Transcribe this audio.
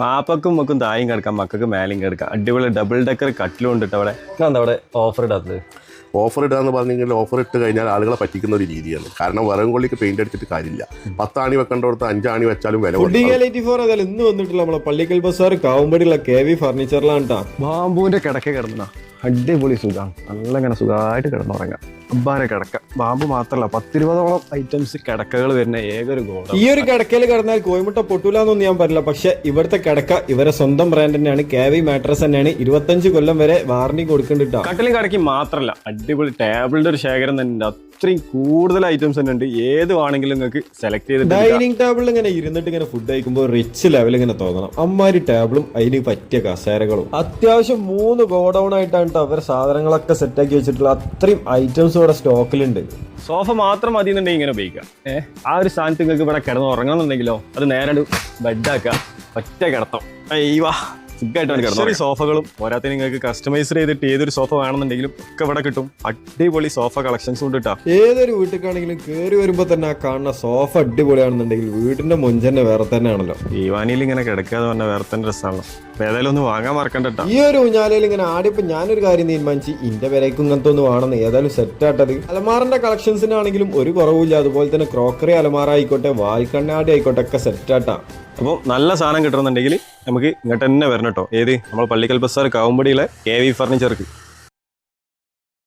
പാപ്പക്കും മക്കും തായും കിടക്കാം മക്കൾക്ക് മേലെയും കിടക്കാം. അടിപൊളി ഡബിൾ ഡെക്കർ കട്ടിലും ഉണ്ട് അവിടെ. എന്താ അവിടെ ഓഫർ ഇടാത്തത്? ഓഫർ ഇടാന്ന് എന്ന് പറഞ്ഞെങ്കിൽ ഓഫർ ഇട്ട് കഴിഞ്ഞാൽ ആളുകളെ പറ്റിക്കുന്ന ഒരു രീതിയാണ്. കാരണം വിറകും കൊള്ളിക്ക് പെയിന്റ് അടിച്ചിട്ട് കാര്യമില്ല. പത്താണി വെക്കേണ്ടടുത്ത് അഞ്ചാണി വെച്ചാലും വില ഇന്ന് വന്നിട്ടില്ല നമ്മളെ പള്ളിക്കൽ ബസാർ കാവുമ്പടിയുള്ള കെ വി ഫർണിച്ചറിലാണ് കേട്ടോ ബാമ്പുവിന്റെ കിടക്ക കിടന്ന അടിപൊളി സുഖമാണ് നല്ല ഇങ്ങനെ സുഖമായിട്ട് കിടന്നുറങ്ങാം. അബ്ബാരെ കിടക്ക. ബാബു മാത്രമല്ല പത്തിരുപതോളം ഐറ്റംസ് കിടക്കകൾ വരുന്ന ഏതൊരു ഗോഡ ഈ ഒരു കിടക്കയിൽ കിടന്നാൽ കോയിമുട്ട പൊട്ടൂലെന്നൊന്നും ഞാൻ പറയില്ല പക്ഷെ ഇവിടുത്തെ കിടക്ക ഇവരെ സ്വന്തം ബ്രാൻഡ് തന്നെയാണ്. കെ വി മാട്രസ് തന്നെയാണ്. ഇരുപത്തഞ്ച് കൊല്ലം വരെ വാറണ്ടി കൊടുക്കുന്നുണ്ട് ട്ടോ. കട്ടിലും കിടക്കി മാത്രമല്ല അടിപൊളി ടേബിളിന്റെ ഒരു ശേഖരം തന്നെ അത്രയും കൂടുതൽ ഐറ്റംസ് തന്നെ ഉണ്ട്. ഏത് വേണമെങ്കിലും നിങ്ങൾക്ക് സെലക്ട് ചെയ്ത്. ഡൈനിങ് ടേബിളിൽ ഇങ്ങനെ ഇരുന്നിട്ട് ഇങ്ങനെ ഫുഡ് കഴിക്കുമ്പോൾ റിച്ച് ലെവൽ ഇങ്ങനെ തോന്നണം. അമ്മാരി ടേബിളും അതിന് പറ്റിയ കസേരകളും. അത്യാവശ്യം മൂന്ന് ഗോഡൗൺ ആയിട്ടാണ് ട്ടോ അവരെ സാധനങ്ങളൊക്കെ സെറ്റാക്കി വെച്ചിട്ടുള്ള അത്രയും ഐറ്റംസ് ഇവിടെ സ്റ്റോക്കിലുണ്ട് സോഫ മാത്രം മതി എന്നുണ്ടെങ്കിൽ ഇങ്ങനെ ഉപയോഗിക്കാം. ഏഹ് ആ ഒരു സ്ഥാനത്ത് നിങ്ങൾക്ക് ഇവിടെ കിടന്ന് ഉറങ്ങണമെന്നുണ്ടെങ്കിലോ അത് നേരെ ബെഡാക്കുക ഒറ്റ കിടത്തം. അയ്യവാ സുഖമായിട്ടാണ് കിടന്നു? സോഫകളും പോരാത്തിന് നിങ്ങൾക്ക് കസ്റ്റമൈസ് ചെയ്തിട്ട് ഏതൊരു സോഫ വേണമെന്നുണ്ടെങ്കിലും ഒക്കെ ഇവിടെ കിട്ടും. അടിപൊളി സോഫ കളക്ഷൻസ് ഉണ്ട് കിട്ടാം ഏതൊരു വീട്ടിലേക്കാണെങ്കിലും കയറി വരുമ്പോൾ തന്നെ ആ കാണുന്ന സോഫ അടിപൊളിയാണെന്നുണ്ടെങ്കിൽ വീടിന്റെ മുഞ്ചന്നെ വേറെ തന്നെയാണല്ലോ. ഈവാനിയിൽ ഇങ്ങനെ കിടക്കാതെ പറഞ്ഞാൽ വേറെ തന്നെ രസമാണല്ലോ ഏതായാലും ഒന്ന് വാങ്ങാൻ മറക്കണ്ട ഈ ഒരു ഊഞ്ഞാലയിൽ ഇങ്ങനെ ആടിപ്പോ ഞാനൊരു കാര്യം തീരുമാനിച്ചു ഇന്റെ വിലയ്ക്ക് ഇങ്ങനത്തെ ഒന്ന് വേണമെന്ന് ഏതായാലും സെറ്റ് ആട്ടത്. അലമാറിന്റെ കളക്ഷൻസിനാണെങ്കിലും ഒരു കുറവില്ല അതുപോലെ തന്നെ ക്രോക്കറി അലമാറ ആയിക്കോട്ടെ വാൽക്കണ്ണാടി ആയിക്കോട്ടെ ഒക്കെ സെറ്റ് ആട്ടാ. അപ്പോൾ നല്ല സാധനം കിട്ടണമെന്നുണ്ടെങ്കിൽ നമുക്ക് ഇങ്ങോട്ട് തന്നെ വരണം കേട്ടോ. ഏത്? നമ്മൾ പള്ളിക്കൽ ബസ്സാർ കാവുമ്പടിയിലെ കെ വി ഫർണിച്ചർക്ക്.